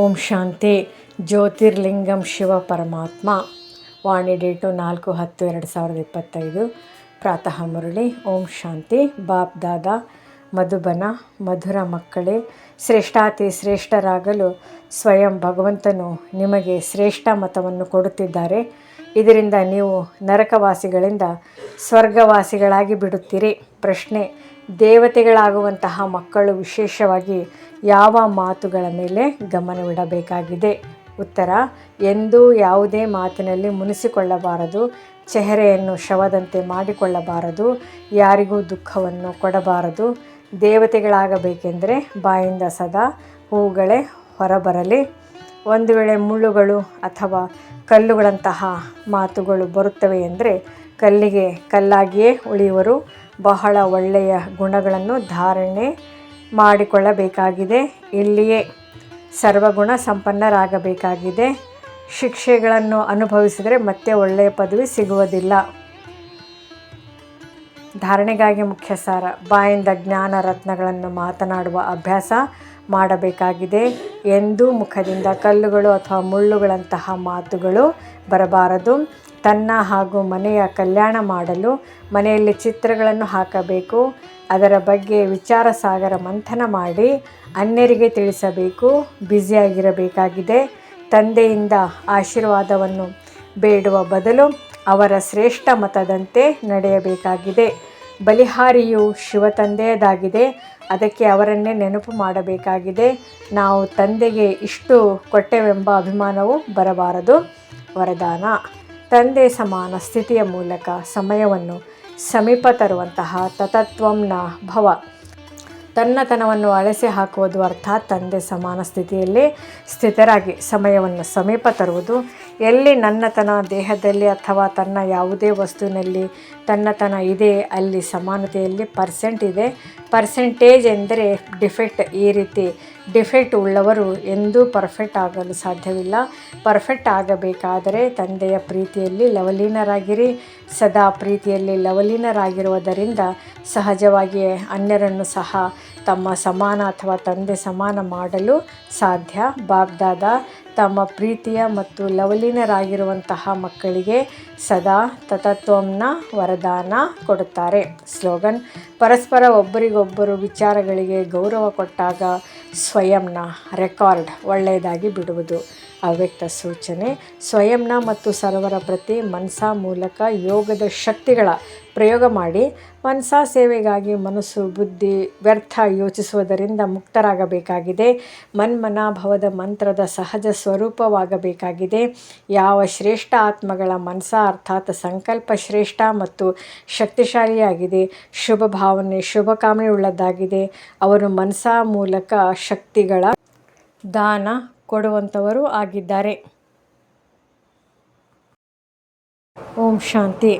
ಓಂ ಶಾಂತಿ, ಜ್ಯೋತಿರ್ಲಿಂಗಂ ಶಿವ ಪರಮಾತ್ಮ. ವಾಣಿ ಡೇಟು ನಾಲ್ಕು ಹತ್ತು ಎರಡು ಸಾವಿರದ ಇಪ್ಪತ್ತೈದು. ಪ್ರಾತಃ ಮುರಳಿ, ಓಂ ಶಾಂತಿ, ಬಾಪ್ ದಾದಾ ಮಧುಬನ, ಮಧುರ ಮಕ್ಕಳೇ, ಶ್ರೇಷ್ಠಾತಿ ಶ್ರೇಷ್ಠರಾಗಲು ಸ್ವಯಂ ಭಗವಂತನು ನಿಮಗೆ ಶ್ರೇಷ್ಠ ಮತವನ್ನು ಕೊಡುತ್ತಿದ್ದಾರೆ. ಇದರಿಂದ ನೀವು ನರಕವಾಸಿಗಳಿಂದ ಸ್ವರ್ಗವಾಸಿಗಳಾಗಿ ಬಿಡುತ್ತೀರಿ. ಪ್ರಶ್ನೆ, ದೇವತೆಗಳಾಗುವಂತಹ ಮಕ್ಕಳು ವಿಶೇಷವಾಗಿ ಯಾವ ಮಾತುಗಳ ಮೇಲೆ ಗಮನವಿಡಬೇಕಾಗಿದೆ? ಉತ್ತರ, ಎಂದೂ ಯಾವುದೇ ಮಾತಿನಲ್ಲಿ ಮುನಿಸಿಕೊಳ್ಳಬಾರದು, ಚೆಹರೆಯನ್ನು ಶವದಂತೆ ಮಾಡಿಕೊಳ್ಳಬಾರದು, ಯಾರಿಗೂ ದುಃಖವನ್ನು ಕೊಡಬಾರದು ದೇವತೆಗಳಾಗಬೇಕೆಂದರೆ ಬಾಯಿಂದ ಸದಾ ಹೂಗಳೇ ಹೊರಬರಲಿ. ಒಂದು ವೇಳೆ ಮುಳ್ಳುಗಳು ಅಥವಾ ಕಲ್ಲುಗಳಂತಹ ಮಾತುಗಳು ಬರುತ್ತವೆ ಎಂದರೆ ಕಲ್ಲಿಗೆ ಕಲ್ಲಾಗಿಯೇ ಉಳಿಯುವರು. ಬಹಳ ಒಳ್ಳೆಯ ಗುಣಗಳನ್ನು ಧಾರಣೆ ಮಾಡಿಕೊಳ್ಳಬೇಕಾಗಿದೆ. ಇಲ್ಲಿಯೇ ಸರ್ವಗುಣ ಸಂಪನ್ನರಾಗಬೇಕಾಗಿದೆ. ಶಿಕ್ಷೆಗಳನ್ನು ಅನುಭವಿಸಿದರೆ ಮತ್ತೆ ಒಳ್ಳೆಯ ಪದವಿ ಸಿಗುವುದಿಲ್ಲ. ಧಾರಣೆಗಾಗಿ ಮುಖ್ಯ ಸಾರ ಬಾಯಿಂದ ಜ್ಞಾನ ರತ್ನಗಳನ್ನು ಮಾತನಾಡುವ ಅಭ್ಯಾಸ ಮಾಡಬೇಕಾಗಿದೆ ಎಂದೂ ಮುಖದಿಂದ ಕಲ್ಲುಗಳು ಅಥವಾ ಮುಳ್ಳುಗಳಂತಹ ಮಾತುಗಳು ಬರಬಾರದು. ತನ್ನ ಹಾಗೂ ಮನೆಯ ಕಲ್ಯಾಣ ಮಾಡಲು ಮನೆಯಲ್ಲಿ ಚಿತ್ರಗಳನ್ನು ಹಾಕಬೇಕು. ಅದರ ಬಗ್ಗೆ ವಿಚಾರ ಸಾಗರ ಮಂಥನ ಮಾಡಿ ಅನ್ಯರಿಗೆ ತಿಳಿಸಬೇಕು. ಬ್ಯುಸಿಯಾಗಿರಬೇಕಾಗಿದೆ. ತಂದೆಯಿಂದ ಆಶೀರ್ವಾದವನ್ನು ಬೇಡುವ ಬದಲು ಅವರ ಶ್ರೇಷ್ಠ ಮತದಂತೆ ನಡೆಯಬೇಕಾಗಿದೆ. ಬಲಿಹಾರಿಯು ಶಿವ ತಂದೆಯದಾಗಿದೆ. ಅದಕ್ಕೆ ಅವರನ್ನೇ ನೆನಪು ಮಾಡಬೇಕಾಗಿದೆ. ನಾವು ತಂದೆಗೆ ಇಷ್ಟು ಕೊಟ್ಟೆವೆಂಬ ಅಭಿಮಾನವು ಬರಬಾರದು. ವರದಾನ. ತಂದೆ ಸಮಾನ ಸ್ಥಿತಿಯ ಮೂಲಕ ಸಮಯವನ್ನು ಸಮೀಪ ತರುವಂತಹ ತತತ್ವಂನ ಭವ. ತನ್ನತನವನ್ನು ಅಳಸಿ ಹಾಕುವುದು ಅರ್ಥಾತ್ ತಂದೆ ಸಮಾನ ಸ್ಥಿತಿಯಲ್ಲಿ ಸ್ಥಿತರಾಗಿ ಸಮಯವನ್ನು ಸಮೀಪ ತರುವುದು. ಎಲ್ಲಿ ನನ್ನತನ ದೇಹದಲ್ಲಿ ಅಥವಾ ತನ್ನ ಯಾವುದೇ ವಸ್ತುವಿನಲ್ಲಿ ತನ್ನತನ ಇದೆ, ಅಲ್ಲಿ ಸಮಾನತೆಯಲ್ಲಿ ಪರ್ಸೆಂಟ್ ಇದೆ. ಪರ್ಸೆಂಟೇಜ್ ಎಂದರೆ ಡಿಫೆಕ್ಟ್ ಈ ರೀತಿ ಡಿಫೆಕ್ಟ್ ಉಳ್ಳವರು ಎಂದೂ ಪರ್ಫೆಕ್ಟ್ ಆಗಲು ಸಾಧ್ಯವಿಲ್ಲ. ಪರ್ಫೆಕ್ಟ್ ಆಗಬೇಕಾದರೆ ತಂದೆಯ ಪ್ರೀತಿಯಲ್ಲಿ ಲವಲೀನರಾಗಿರಿ. ಸದಾ ಪ್ರೀತಿಯಲ್ಲಿ ಲವಲೀನರಾಗಿರುವುದರಿಂದ ಸಹಜವಾಗಿಯೇ ಅನ್ಯರನ್ನು ಸಹ ತಮ್ಮ ಸಮಾನ ಅಥವಾ ತಂದೆ ಸಮಾನ ಮಾಡಲು ಸಾಧ್ಯ. ಬಾಬ್ದಾದ ತಮ್ಮ ಪ್ರೀತಿಯ ಮತ್ತು ಲವಲೀನರಾಗಿರುವಂತಹ ಮಕ್ಕಳಿಗೆ ಸದಾ ತತತ್ವಂನ ವರದಾನ ಕೊಡುತ್ತಾರೆ. ಸ್ಲೋಗನ್, ಪರಸ್ಪರ ಒಬ್ಬರಿಗೊಬ್ಬರು ವಿಚಾರಗಳಿಗೆ ಗೌರವ ಕೊಟ್ಟಾಗ ಸ್ವಯಂನ ರೆಕಾರ್ಡ್ ಒಳ್ಳೆಯದಾಗಿ ಬಿಡುವುದು. ಅವ್ಯಕ್ತ ಸೂಚನೆ ಸ್ವಯಂನ ಮತ್ತು ಸರ್ವರ ಪ್ರತಿ ಮನಸಾ ಮೂಲಕ ಯೋಗದ ಶಕ್ತಿಗಳ ಪ್ರಯೋಗ ಮಾಡಿ ಮನಸಾ ಸೇವೆಗಾಗಿ ಮನಸ್ಸು, ಬುದ್ಧಿ ವ್ಯರ್ಥ ಯೋಚಿಸುವುದರಿಂದ ಮುಕ್ತರಾಗಬೇಕಾಗಿದೆ. ಮನ್ಮನಾಭವದ ಮಂತ್ರದ ಸಹಜ ಸ್ವರೂಪವಾಗಬೇಕಾಗಿದೆ. ಯಾವ ಶ್ರೇಷ್ಠ ಆತ್ಮಗಳ ಮನಸ ಅರ್ಥಾತ್ ಸಂಕಲ್ಪ ಶ್ರೇಷ್ಠ ಮತ್ತು ಶಕ್ತಿಶಾಲಿಯಾಗಿದೆ. ಶುಭ ಭಾವನೆ, ಶುಭ ಉಳ್ಳದ್ದಾಗಿದೆ. ಅವರು ಮನಸಾ ಮೂಲಕ ಶಕ್ತಿಗಳ ದಾನ ಕೊಡುವಂಥವರು ಆಗಿದ್ದಾರೆ. ಓಂ ಶಾಂತಿ.